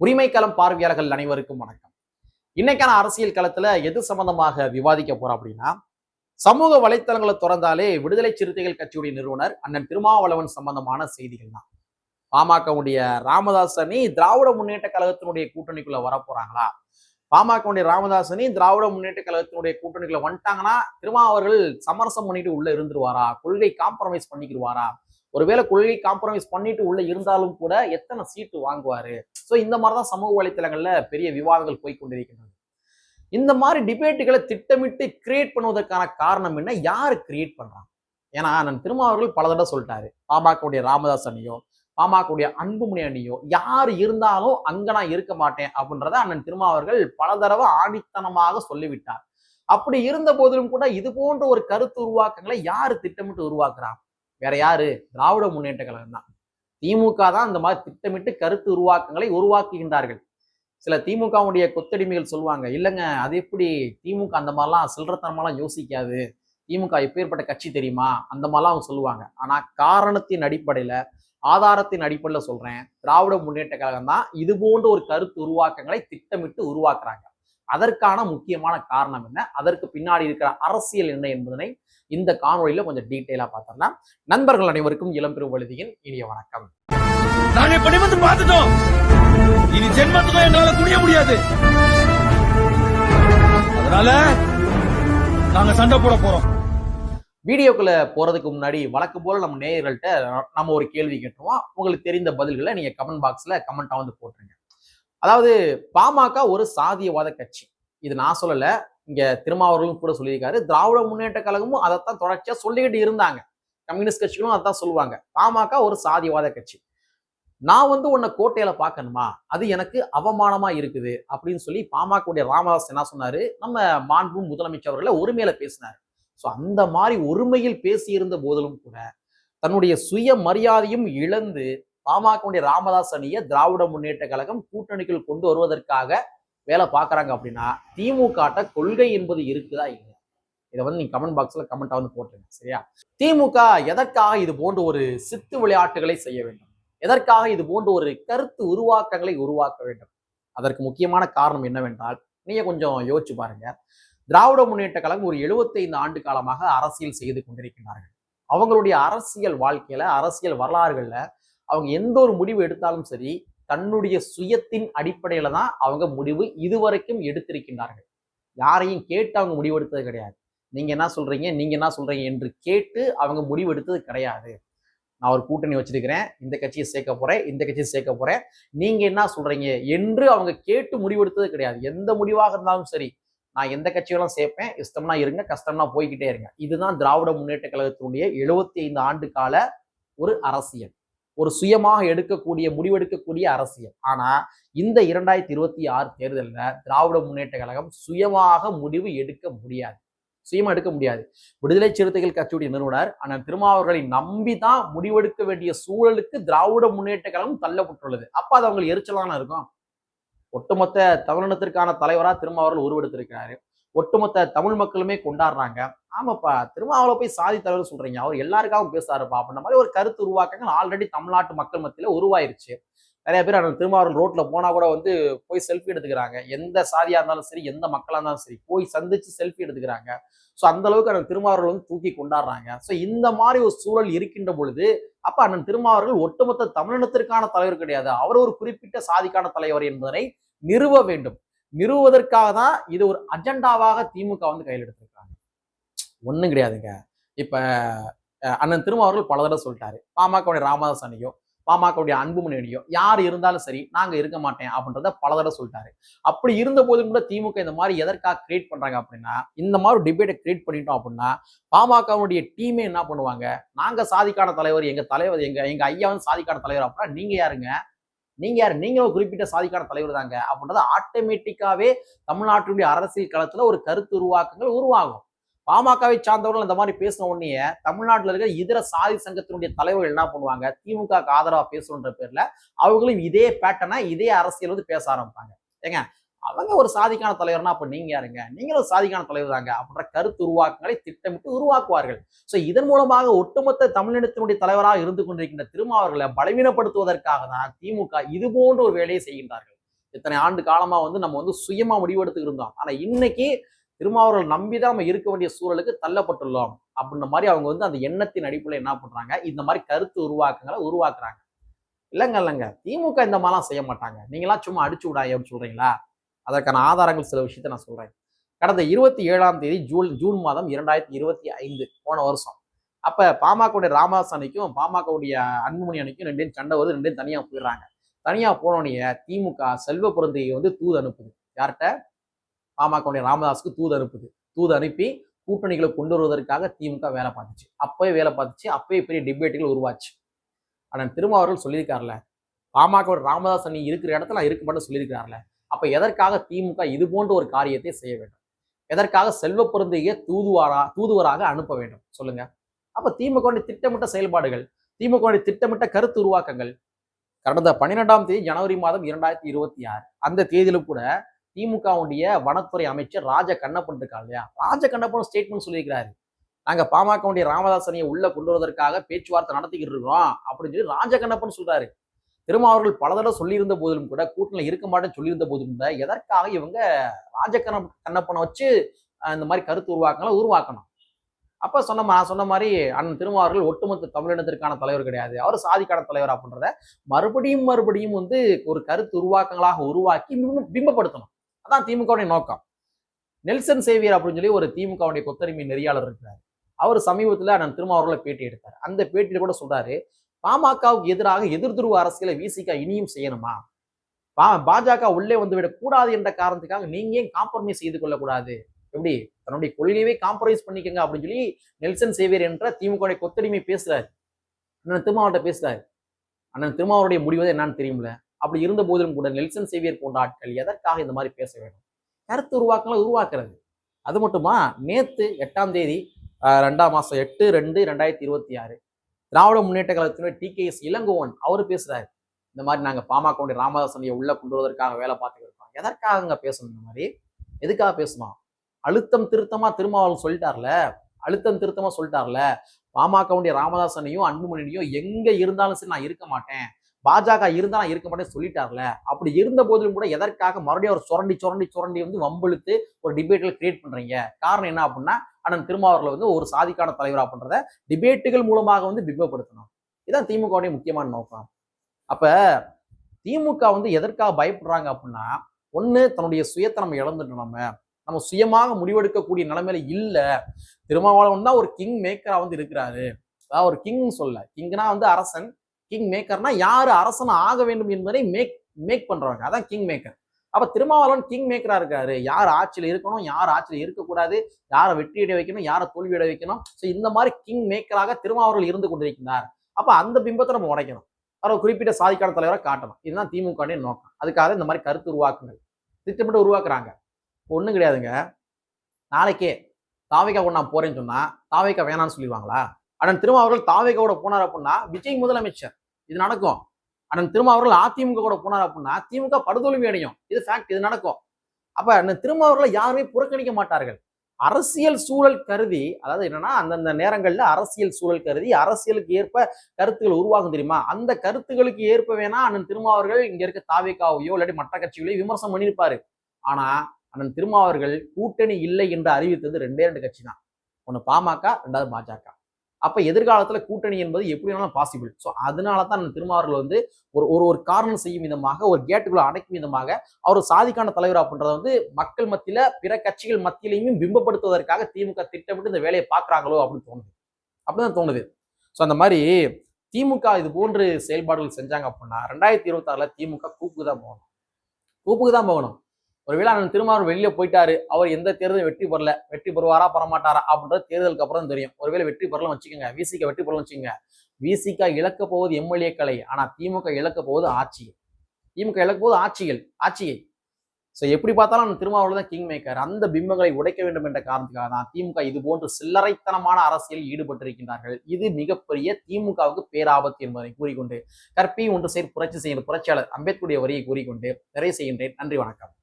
உரிமைக்களம் பார்வையாளர்கள் அனைவருக்கும் வணக்கம். இன்னைக்கான அரசியல் களத்துல எது சம்பந்தமாக விவாதிக்க போறோம் அப்படின்னா சமூக வலைத்தளங்களை திறந்தாலே விடுதலை சிறுத்தைகள் கட்சியுடைய நிறுவனர் அண்ணன் திருமாவளவன் சம்பந்தமான செய்திகள் தான். பாமகவுடைய ராமதாஸ் அணி திராவிட முன்னேற்ற கழகத்தினுடைய கூட்டணிக்குள்ள வர போறாங்களா பாமகவுடைய ராமதாஸ் அணி திராவிட முன்னேற்ற கழகத்தினுடைய கூட்டணிக்குள்ள வந்துட்டாங்கன்னா திருமாவர்கள் சமரசம் பண்ணிட்டு உள்ள இருந்துருவாரா? கொள்கை காம்ப்ரமைஸ் பண்ணிக்கிடுவாரா ஒருவேளை கொள்கை காம்ப்ரமைஸ் பண்ணிட்டு உள்ள இருந்தாலும் கூட எத்தனை சீட்டு வாங்குவாரு? ஸோ இந்த மாதிரி தான் சமூக வலைத்தளங்கள்ல பெரிய விவாதங்கள் போய்கொண்டிருக்கின்றது இந்த மாதிரி டிபேட்டுகளை திட்டமிட்டு கிரியேட் பண்ணுவதற்கான காரணம் என்ன? யாரு கிரியேட் பண்றாங்க? ஏன்னா நான் திருமாவர்கள் பல தடவை சொல்லிட்டாரு. பாமகவுடைய ராமதாஸ் அணியோ பாமகவுடைய அன்புமணி அணியோ யார் இருந்தாலும் அங்க நான் இருக்க மாட்டேன் அப்படின்றத அண்ணன் திருமாவர்கள் பல தடவை ஆணித்தனமாக சொல்லிவிட்டார். அப்படி இருந்த போதிலும் கூட இது போன்ற ஒரு கருத்து உருவாக்கங்களை யாரு திட்டமிட்டு உருவாக்குறா? வேற யாரு? திராவிட முன்னேற்ற கழகம் தான். திமுக தான் இந்த மாதிரி திட்டமிட்டு கருத்து உருவாக்கங்களை உருவாக்குகின்றார்கள். சில திமுகவுடைய கொத்தடிமைகள் சொல்லுவாங்க இல்லைங்க அது எப்படி திமுக அந்த மாதிரிலாம் சில்லறத்தனமாலாம் யோசிக்காது. திமுக எப்பேற்பட்ட கட்சி தெரியுமா? அந்த மாதிரிலாம் அவங்க சொல்லுவாங்க. ஆனால் காரணத்தின் அடிப்படையில் ஆதாரத்தின் அடிப்படையில் சொல்கிறேன் திராவிட முன்னேற்ற கழகம் தான் இது போன்ற ஒரு கருத்து உருவாக்கங்களை திட்டமிட்டு உருவாக்குறாங்க. அதற்கான முக்கியமான காரணம் என்ன? அதற்கு பின்னாடி இருக்கிற அரசியல் என்ன என்பதனை இந்த காணொலியில கொஞ்சம் டீட்டெயிலா பார்த்துடலாம் நண்பர்கள் அனைவருக்கும் இளம்பெரும் வழுதியின் இனிய வணக்கம். நாங்க பார்த்துட்டோம். இனி ஜென்மத்துக்கும் எங்களால குனிய முடியாது. அதனால நாங்க சண்டை போட போறோம். வீடியோக்குள்ள போறதுக்கு முன்னாடி வழக்கம் போல நம்ம நேயர்கள்ட்ட நம்ம ஒரு கேள்வி கேட்டுருவோம். உங்களுக்கு தெரிந்த பதில்களை நீங்க கமெண்ட் பாக்ஸ்ல கமெண்டா வந்து போட்டுருங்க. அதாவது பாமக ஒரு சாதியவாத கட்சி. இது நான் சொல்லல. இங்க திருமாவர்களும் கூட சொல்லியிருக்காரு. திராவிட முன்னேற்ற கழகமும் அதைத்தான் தொடர்ச்சியா சொல்லிக்கிட்டு இருந்தாங்க. கம்யூனிஸ்ட் கட்சிகளும் அதான் சொல்லுவாங்க. பாமக ஒரு சாதிவாத கட்சி. நான் வந்து உன்னை கோட்டையில பார்க்கணுமா? அது எனக்கு அவமானமா இருக்குது அப்படின்னு சொல்லி பாமகவுடைய ராமதாஸ் என்ன சொன்னாரு? நம்ம மாண்பு முதலமைச்சர் அவர்களை ஒருமையில பேசினாரு. ஸோ அந்த மாதிரி ஒருமையில் பேசியிருந்த போதிலும் கூட தன்னுடைய சுய மரியாதையும் இழந்து பாமகவுடைய ராமதாஸ் அணியை திராவிட முன்னேற்ற கழகம் கூட்டணிக்குள் கொண்டு வருவதற்காக வேலை பார்க்குறாங்க அப்படின்னா திமுக கொள்கை என்பது இருக்குதா இல்லை இதை வந்து நீங்கள் கமெண்ட் பாக்ஸில் கமெண்ட்டாக வந்து போட்டுருங்க சரியா? திமுக எதற்காக இது போன்ற ஒரு சித்து விளையாட்டுகளை செய்ய வேண்டும்? எதற்காக இது போன்ற ஒரு கருத்து உருவாக்கங்களை உருவாக்க வேண்டும்? அதற்கு முக்கியமான காரணம் என்னவென்றால் நீங்கள் கொஞ்சம் யோசிச்சு பாருங்க. திராவிட முன்னேற்ற கழகம் ஒரு 75 ஆண்டு காலமாக அரசியல் செய்து கொண்டிருக்கிறார்கள். அவங்களுடைய அரசியல் வாழ்க்கையில அரசியல் வரலாறுகளில் அவங்க எந்த ஒரு முடிவு எடுத்தாலும் சரி தன்னுடைய சுயத்தின் அடிப்படையில தான் அவங்க முடிவு இதுவரைக்கும் எடுத்திருக்கின்றார்கள். யாரையும் கேட்டு அவங்க முடிவெடுத்தது கிடையாது. நீங்க என்ன சொல்றீங்க? நீங்க என்ன சொல்றீங்க? என்று கேட்டு அவங்க முடிவெடுத்தது கிடையாது. நான் ஒரு கூட்டணி வச்சிருக்கிறேன். இந்த கட்சியை சேர்க்க போறேன். இந்த கட்சியை சேர்க்க போறேன். நீங்க என்ன சொல்றீங்க? என்று அவங்க கேட்டு முடிவெடுத்தது கிடையாது. எந்த முடிவாக இருந்தாலும் சரி நான் எந்த கட்சியெல்லாம் சேர்ப்பேன். இஷ்டம்னா இருங்க கஷ்டம்னா போய்கிட்டே இருங்க. இதுதான் திராவிட முன்னேற்ற கழகத்தினுடைய எழுபத்தி ஐந்து ஆண்டு கால ஒரு அரசியல். ஒரு சுயமாக எடுக்கக்கூடிய முடிவெடுக்கக்கூடிய அரசியல். ஆனா இந்த இரண்டாயிரத்தி இருபத்தி ஆறு தேர்தலில் திராவிட முன்னேற்ற கழகம் சுயமாக முடிவு எடுக்க முடியாது. சுயமா எடுக்க முடியாது. விடுதலை சிறுத்தைகள் கட்சியுடைய நிறுவனர் ஆனால் திருமாவர்களை நம்பி தான் முடிவெடுக்க வேண்டிய சூழலுக்கு திராவிட முன்னேற்ற கழகம் தள்ளப்பட்டுள்ளது. அப்ப அது அவங்களுக்கு எரிச்சலான இருக்கும். ஒட்டுமொத்த தமிழினத்திற்கான தலைவராக திருமாவர்கள் உருவெடுத்திருக்கிறாரு. ஒட்டுமொத்த தமிழ் மக்களுமே கொண்டாடுறாங்க. ஆமாப்பா திருமாவளை போய் சாதி தலைவர் சொல்றீங்க. அவர் எல்லாருக்காகவும் பேசுறாருப்பா. அப்படின்ற மாதிரி ஒரு கருத்து உருவாக்கங்கள் ஆல்ரெடி தமிழ்நாட்டு மக்கள் மத்தியில உருவாயிருச்சு. நிறைய பேர் அந்த திருமாவளவன் ரோட்ல போனா கூட வந்து போய் செல்ஃபி எடுத்துக்கிறாங்க. எந்த சாதியா இருந்தாலும் சரி எந்த மக்களா இருந்தாலும் சரி போய் சந்திச்சு செல்ஃபி எடுத்துக்கிறாங்க. ஸோ அந்த அளவுக்கு அண்ணன் திருமாவர்கள் வந்து தூக்கி கொண்டாடுறாங்க. ஸோ இந்த மாதிரி ஒரு சூழல் இருக்கின்ற பொழுது அப்ப அண்ணன் திருமாவர்கள் ஒட்டுமொத்த தமிழினத்திற்கான தலைவர் கிடையாது. அவர் ஒரு குறிப்பிட்ட சாதிக்கான தலைவர் என்பதனை நிறுவ வேண்டும். நிறுவுவதற்காக தான் இது ஒரு அஜெண்டாவாக திமுக வந்து கையில் எடுத்திருக்காங்க ஒன்றும் கிடையாதுங்க. இப்போ அண்ணன் திருமாவர்கள் பல தடவை சொல்லிட்டாரு. பாமகவுடைய ராமதாஸ் அணியோ பாமகவுடைய அன்புமணி அணியோ யார் இருந்தாலும் சரி நாங்க இருக்க மாட்டேன் அப்படின்றத பல தடவை சொல்லிட்டாரு. அப்படி இருந்த போதும் கூட திமுக இந்த மாதிரி எதற்காக கிரியேட் பண்றாங்க அப்படின்னா இந்த மாதிரி டிபேட்டை கிரியேட் பண்ணிட்டோம் அப்படின்னா பாமகவுடைய டீமே என்ன பண்ணுவாங்க? நாங்க சாதிக்கான தலைவர் எங்க தலைவர் எங்க எங்க ஐயா வந்து சாதிக்கான தலைவர் அப்படின்னா நீங்க யாருங்க? நீங்க யார்? நீங்க ஒரு குறிப்பிட்ட சாதிக்கான தலைவர் தாங்க. அப்படின்றது ஆட்டோமேட்டிக்காவே தமிழ்நாட்டினுடைய அரசியல் களத்துல ஒரு கருத்து உருவாக்கங்கள் உருவாகும். பாமகவை சார்ந்தவர்கள் இந்த மாதிரி பேசின உடனே தமிழ்நாட்டில் இருக்கிற இதர சாதி சங்கத்தினுடைய தலைவர்கள் என்ன பண்ணுவாங்க? திமுக ஆதரவா பேசணுன்ற பேர்ல அவங்களும் இதே பேட்டனா இதே அரசியல் வந்து பேச ஆரம்பிப்பாங்க. ஏங்க அவங்க ஒரு சாதிக்கான தலைவர்னா அப்ப நீங்க யாருங்க? நீங்களும் ஒரு சாதிக்கான தலைவர் தாங்க அப்படின்ற கருத்து உருவாக்கங்களை திட்டமிட்டு உருவாக்குவார்கள். சோ இதன் மூலமாக ஒட்டுமொத்த தமிழினத்தினுடைய தலைவராக இருந்து கொண்டிருக்கின்ற திருமாவர்களை பலவீனப்படுத்துவதற்காக தான் திமுக இது போன்ற ஒரு வேலையை செய்கின்றார்கள். இத்தனை ஆண்டு காலமா வந்து நம்ம வந்து சுயமா முடிவெடுத்து இருந்தோம். ஆனா இன்னைக்கு திருமாவர்கள் நம்பிதான் நம்ம இருக்க வேண்டிய சூழலுக்கு தள்ளப்பட்டுள்ளோம் அப்படின்ற மாதிரி அவங்க வந்து அந்த எண்ணத்தின் அடிப்படையில் என்ன பண்றாங்க? இந்த மாதிரி கருத்து உருவாக்கங்களை உருவாக்குறாங்க. இல்லைங்க இல்லைங்க. திமுக இந்த மாதிரிலாம் செய்ய மாட்டாங்க. நீங்களாம் சும்மா அடிச்சு விடாய் அப்படின்னு சொல்றீங்களா? அதற்கான ஆதாரங்கள் சில விஷயத்த நான் சொல்கிறேன் கடந்த இருபத்தி ஏழாம் தேதி ஜூன் ஜூன் மாதம் இரண்டாயிரத்தி இருபத்தி ஐந்து போன வருஷம். அப்போ பாமகவுடைய ராமதாஸ் அணிக்கும் பாமகவுடைய அன்புமணி அணிக்கும் ரெண்டையும் சண்டை வருது ரெண்டையும் தனியாக போயிடுறாங்க. தனியாக போனோடனே திமுக செல்வ பிறந்தையை வந்து தூது அனுப்புது. யார்கிட்ட? பாமகவுடைய ராமதாஸுக்கு தூது அனுப்புது. தூது அனுப்பி கூட்டணிகளை கொண்டு வருவதற்காக திமுக வேலை பார்த்துச்சு. அப்பவே வேலை பார்த்துச்சு. அப்பவே பெரிய டிபேட்டுகள் உருவாச்சு. ஆனால் திருமாவர்கள் சொல்லியிருக்காருல பாமக ராமதாஸ் அணி இருக்கிற இடத்துல நான் இருக்க மாட்டேன் சொல்லியிருக்காருல அப்ப எதற்காக திமுக இது போன்ற ஒரு காரியத்தை செய்ய வேண்டும்? எதற்காக செல்வ பொருந்திய தூதுவாரா தூதுவராக அனுப்ப வேண்டும்? சொல்லுங்க. அப்போ திமுக திட்டமிட்ட செயல்பாடுகள் திமுக திட்டமிட்ட கருத்து உருவாக்கங்கள் கடந்த பன்னிரெண்டாம் தேதி ஜனவரி மாதம் இரண்டாயிரத்தி இருபத்தி ஆறு அந்த தேதியில கூட திமுகவுடைய வனத்துறை அமைச்சர் ராஜ கண்ணப்பன் இருக்கா இல்லையா? ராஜ கண்ணப்பன் ஸ்டேட்மெண்ட் சொல்லியிருக்கிறாரு. நாங்க பாமகவுடைய ராமதாசனையை உள்ள கொண்டு வருவதற்காக பேச்சுவார்த்தை நடத்திக்கிட்டு இருக்கிறோம் அப்படின்னு சொல்லி ராஜ கண்ணப்பன் சொல்றாரு. திருமாவர்கள் பல தடவை சொல்லியிருந்த போதிலும் கூட கூட்டணியில் இருக்க மாட்டேன்னு சொல்லியிருந்த போதிலும் கூட எதற்காக இவங்க ராஜ கண்ணப்பனை வச்சு இந்த மாதிரி கருத்து உருவாக்கங்களை உருவாக்கணும்? அப்ப சொன்ன நான் சொன்ன மாதிரி அண்ணன் திருமாவர்கள் ஒட்டுமொத்த தமிழினத்திற்கான தலைவர் கிடையாது. அவர் சாதிக்கான தலைவர் அப்படின்றத மறுபடியும் மறுபடியும் வந்து ஒரு கருத்து உருவாக்கங்களாக உருவாக்கி பிம்பப்படுத்தணும். அதான் திமுகவுடைய நோக்கம். நெல்சன் சேவியர் அப்படின்னு சொல்லி ஒரு திமுகவுடைய கொத்தரிமை நெறியாளர் இருக்கிறார். அவர் சமீபத்துல அண்ணன் திருமாவர்களை பேட்டி எடுத்தார். அந்த பேட்டியில கூட சொல்றாரு பாமகவுக்கு எதிராக எதிர்துருவ அரசியலை விசிக இனியும் செய்யணுமா? பா பாஜக உள்ளே வந்துவிடக் கூடாது என்ற காரணத்துக்காக நீங்க ஏன் காம்ப்ரமைஸ் செய்து கொள்ளக்கூடாது? எப்படி? தன்னுடைய கொள்கையவே காம்ப்ரமைஸ் பண்ணிக்கங்க அப்படின்னு சொல்லி நெல்சன் சேவியர் என்ற திமுக கொத்தடிமை பேசுறாரு. அண்ணன் திருமாவட்ட பேசுறாரு. அண்ணன் திருமாவருடைய முடிவு என்னன்னு தெரியும்ல அப்படி இருந்த போதிலும் கூட நெல்சன் சேவியர் போன்ற ஆட்கள் எதற்காக இந்த மாதிரி பேச வேண்டும்? கருத்து உருவாக்கங்களை உருவாக்குறது. அது மட்டுமா? நேத்து எட்டாம் தேதி ரெண்டாம் மாசம் எட்டு ரெண்டு ரெண்டாயிரத்தி இருபத்தி ஆறு திராவிட முன்னேற்ற கழகத்தினுடைய டி கே எஸ் இளங்கோவன் அவர் பேசுறாரு. இந்த மாதிரி நாங்க பாமகவுடைய ராமதாசனையை உள்ள கொண்டு வருவதற்காக வேலை பார்த்துக்கிட்டு இருக்கோம். எதற்காகங்க பேசணும் இந்த மாதிரி? எதுக்காக பேசணும்? அழுத்தம் திருத்தமா திருமாவளவன் சொல்லிட்டார்ல? அழுத்தம் திருத்தமா சொல்லிட்டார்ல? பாமகவுடைய ராமதாசனையும் அன்புமணியும் எங்க இருந்தாலும் சரி நான் இருக்க மாட்டேன். பாஜக இருந்தா நான் இருக்க மாட்டேன்னு சொல்லிட்டார்ல. அப்படி இருந்த போதிலும் கூட எதற்காக மறுபடியும் அவர் சுரண்டி சுரண்டி சுரண்டி வந்து வம்பிழுத்து ஒரு டிபேட்டில் கிரியேட் பண்றீங்க? காரணம் என்ன அப்படின்னா அண்ணன் திருமாவர்களை வந்து ஒரு சாதிக்கான தலைவராக அப்படின்றத டிபேட்டுகள் மூலமாக வந்து பிம்பப்படுத்தணும். இதுதான் திமுகவுடைய முக்கியமான நோக்கம். அப்ப திமுக வந்து எதற்காக பயப்படுறாங்க அப்படின்னா ஒன்று தன்னுடைய சுயத்தை நம்ம இழந்துட்டோம் நம்ம. நம்ம சுயமாக முடிவெடுக்கக்கூடிய நிலைமையில இல்லை. திருமாவளவன் தான் ஒரு கிங் மேக்கரா வந்து இருக்கிறாரு. அதாவது ஒரு கிங் சொல்ல கிங்னா வந்து அரசன். கிங் மேக்கர்னா யாரு அரசன் ஆக வேண்டும் என்பதை மேக் மேக் பண்றவங்க. அதான் கிங் மேக்கர் அப்ப திருமாவளவன் கிங் மேக்கரா இருக்காரு. யார் ஆட்சியில் இருக்கணும் யார் ஆட்சியில் இருக்கக்கூடாது யாரை வெற்றியிட வைக்கணும் யாரை தோல்வியடை வைக்கணும். ஸோ இந்த மாதிரி கிங் மேக்கராக திருமாவளவன் இருந்து கொண்டிருக்கிறார் அப்ப அந்த பிம்பத்தை நம்ம உடைக்கணும். அவர் குறிப்பிட்ட சாதிக்கான தலைவரை காட்டணும். இதுதான் திமுக நோக்கம். அதுக்காக இந்த மாதிரி கருத்து உருவாக்குங்கள். திட்டமிட்டு உருவாக்குறாங்க. ஒன்றும் கிடையாதுங்க. நாளைக்கே தாவைக்கா கூட நான் போறேன்னு சொன்னா தாவைக்கா வேணாம்னு சொல்லிடுவாங்களா? ஆனால் திருமாவர்கள் தாவைக்காவோட போனார் அப்படின்னா விஜய் முதலமைச்சர். இது நடக்கும். அண்ணன் திருமாவர்கள் அதிமுக கூட போனார் அப்படின்னா திமுக படுதோல்வி அடையும். இது ஃபேக்ட் இது நடக்கும். அப்ப அண்ணன் திருமாவர்களை யாருமே புறக்கணிக்க மாட்டார்கள். அரசியல் சூழல் கருதி அதாவது என்னன்னா அந்தந்த நேரங்கள்ல அரசியல் சூழல் கருதி அரசியலுக்கு ஏற்ப கருத்துக்கள் உருவாகும் தெரியுமா? அந்த கருத்துக்களுக்கு ஏற்ப வேணா அண்ணன் திருமாவர்கள் இங்க இருக்க தாவேக்காவையோ இல்லாட்டி மற்ற கட்சிகளையோ விமர்சனம் பண்ணியிருப்பாரு. ஆனா அண்ணன் திருமாவர்கள் கூட்டணி இல்லை என்று அறிவித்தது ரெண்டே ரெண்டு கட்சி தான். ஒன்று பாமக ரெண்டாவது பாஜக அப்போ எதிர்காலத்தில் கூட்டணி என்பது எப்படி வேணாலும் பாசிபிள் ஸோ அதனால தான் அந்த திருமாவர்கள் வந்து ஒரு ஒரு ஒரு காரணம் செய்யும் விதமாக ஒரு கேட்டுக்குள்ள அடைக்கும் விதமாக அவர் சாதிக்கான தலைவர் அப்படின்றத வந்து மக்கள் மத்தியில் பிற கட்சிகள் மத்தியிலையும் பிம்பப்படுத்துவதற்காக திமுக திட்டமிட்டு இந்த வேலையை பார்க்கறாங்களோ அப்படின்னு தோணுது. அப்படிதான் தோணுது. ஸோ அந்த மாதிரி திமுக இது போன்று செயல்பாடுகள் செஞ்சாங்க அப்படின்னா ரெண்டாயிரத்தி இருபத்தாறுல திமுக கூப்புக்கு தான் போகணும். கூப்புக்கு தான் போகணும். ஒருவேளை அண்ணன் திருமாவளவன் வெளியில போயிட்டாரு அவர் எந்த தேர்தலும் வெற்றி பெறல வெற்றி பெறுவாரா பெறமாட்டாரா அப்படின்றது தேர்தலுக்கு அப்புறம் தெரியும். ஒருவேளை வெற்றி பெறலாம் வச்சுக்கோங்க விசிக வெற்றி பெறலாம் வச்சுக்கோங்க. விசிக இழக்க போவது எம்எல்ஏக்களை ஆனா திமுக இழக்க போவது ஆட்சியை திமுக இழக்க போவது ஆட்சிகள் ஆட்சியை. ஸோ எப்படி பார்த்தாலும் அந்த திருமாவளவன் தான் கிங் மேக்கர் அந்த பிம்பங்களை உடைக்க வேண்டும் என்ற காரணத்துக்காக தான் திமுக இது போன்று சில்லறைத்தனமான அரசியலில் ஈடுபட்டிருக்கின்றார்கள். இது மிகப்பெரிய திமுகவுக்கு பேராபத்து என்பதை கூறிக்கொண்டு கற்பி ஒன்று சேர் புரட்சி செய்கிற புரட்சியாளர் அம்பேத்கருடைய வரியை கூறிக்கொண்டு நிறைவு செய்கின்றேன். நன்றி வணக்கம்.